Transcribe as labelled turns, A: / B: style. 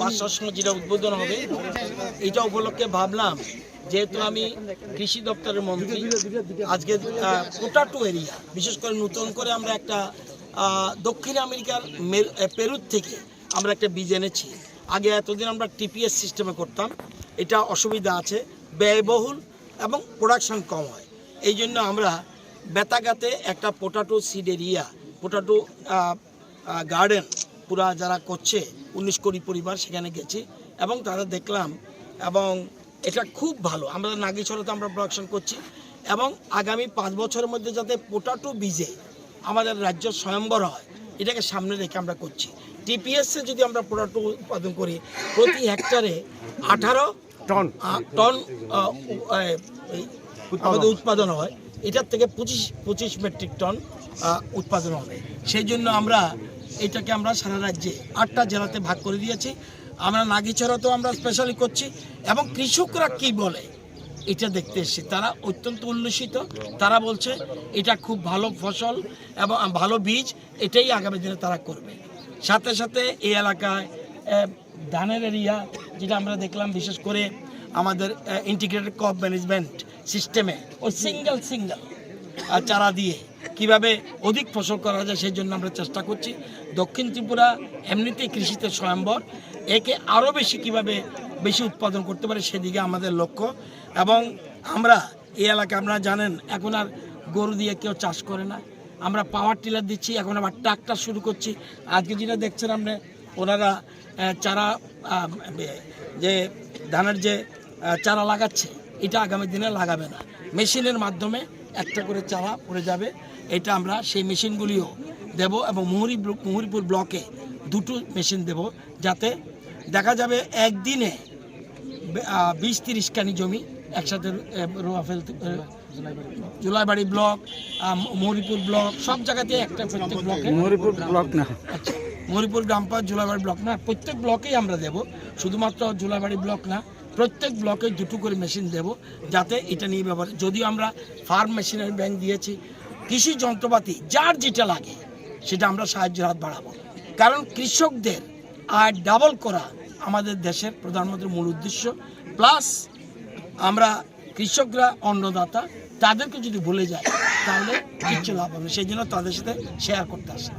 A: পাঁচটার সময় যেটা উদ্বোধন হবে এটা উপলক্ষে ভাবলাম, যেহেতু আমি কৃষি দপ্তরের মন্ত্রী, আজকে পোটাটো এরিয়া, বিশেষ করে নতুন করে আমরা একটা দক্ষিণ আমেরিকার মের- পেরুর থেকে আমরা একটা বীজ এনেছি। আগে এতদিন আমরা টিপিএস সিস্টেমে করতাম, এটা অসুবিধা আছে, ব্যয়বহুল এবং প্রোডাকশন কম হয়। এই জন্য আমরা বেতাগাতে একটা potato seed area potato garden পুরা যারা করছে উনিশ কোটি পরিবার সেখানে গেছি এবং তারা দেখলাম এবং এটা খুব ভালো। আমরা নাগিছড়াতে আমরা প্রোডাকশন করছি এবং আগামী পাঁচ বছরের মধ্যে যাতে পোটাটো বীজে আমাদের রাজ্য স্বয়ম্বর হয় এটাকে সামনে রেখে আমরা করছি। টিপিএসে যদি আমরা পোটাটো উৎপাদন করি প্রতি হেক্টরে আঠারো
B: টন
A: টন আমাদের উৎপাদন হয়। এটার থেকে পঁচিশ পঁচিশ মেট্রিক টন উৎপাদন হবে। সেই জন্য আমরা এটাকে আমরা সারা রাজ্যে আটটা জেলাতে ভাগ করে দিয়েছি। আমরা নাগিছড়াতেও আমরা স্পেশালি করছি এবং কৃষকরা কি বলে এটা দেখতে এসেছি। তারা অত্যন্ত উল্লসিত। তারা বলছে এটা খুব ভালো ফসল এবং ভালো বীজ, এটাই আগামী দিনে তারা করবে। সাথে সাথে এই এলাকায় ধানের এরিয়া যেটা আমরা দেখলাম, বিশেষ করে আমাদের ইন্টিগ্রেটেড ক্রপ ম্যানেজমেন্ট সিস্টেমে ওই সিঙ্গেল সিঙ্গেল চারা দিয়ে কীভাবে অধিক ফসল করা যায় সেই জন্য আমরা চেষ্টা করছি। দক্ষিণ ত্রিপুরা এমনিতেই কৃষিতে স্বয়ম্বর। একে আরও বেশি কীভাবে বেশি উৎপাদন করতে পারে সেদিকে আমাদের লক্ষ্য। এবং আমরা এই এলাকা, আপনারা জানেন, এখন আর গরু দিয়ে কেউ চাষ করে না। আমরা পাওয়ার টিলার দিচ্ছি, এখন আবার ট্রাক্টর শুরু করছি। আজকে যেটা দেখছেন আপনি, ওনারা চারা যে ধানের যে চারা লাগাচ্ছে, এটা আগামী দিনে লাগাবে না। মেশিনের মাধ্যমে একটা করে চারা পড়ে যাবে। এটা আমরা সেই মেশিনগুলিও দেব এবং মুহুরি মুহুরিপুর ব্লকে দুটো মেশিন দেব যাতে দেখা যাবে একদিনে বিশ তিরিশ কানি জমি একসাথে রোয়া ফেলতে জুলাইবাড়ি ব্লক মৌরিপুর ব্লক সব জায়গাতে একটা প্রত্যেক ব্লকে
B: মরিপুর ব্লক না।
A: আচ্ছা। মরিপুর গ্রাম পঞ্চায়েত ব্লক না, প্রত্যেক ব্লকেই আমরা দেব। শুধুমাত্র জুলাইবাড়ি ব্লক না, প্রত্যেক ব্লকে দুটো করে মেশিন দেব যাতে এটা নিয়ে ব্যবহার যদিও আমরা ফার্ম মেশিনারি ব্যাংক দিয়েছি, কৃষি যন্ত্রপাতি, যার যেটা লাগে, সেটা আমরা সাহায্যের হাত বাড়াবো। কারণ কৃষকদের আয় ডাবল করা আমাদের দেশের প্রধানমন্ত্রীর মূল উদ্দেশ্য। প্লাস আমরা কৃষকরা, অন্নদাতা, তাদেরকে যদি ভুলে যায়, তাহলে কিচ্ছু লাভ হবে সেই জন্য তাদের সাথে শেয়ার করতে আসে।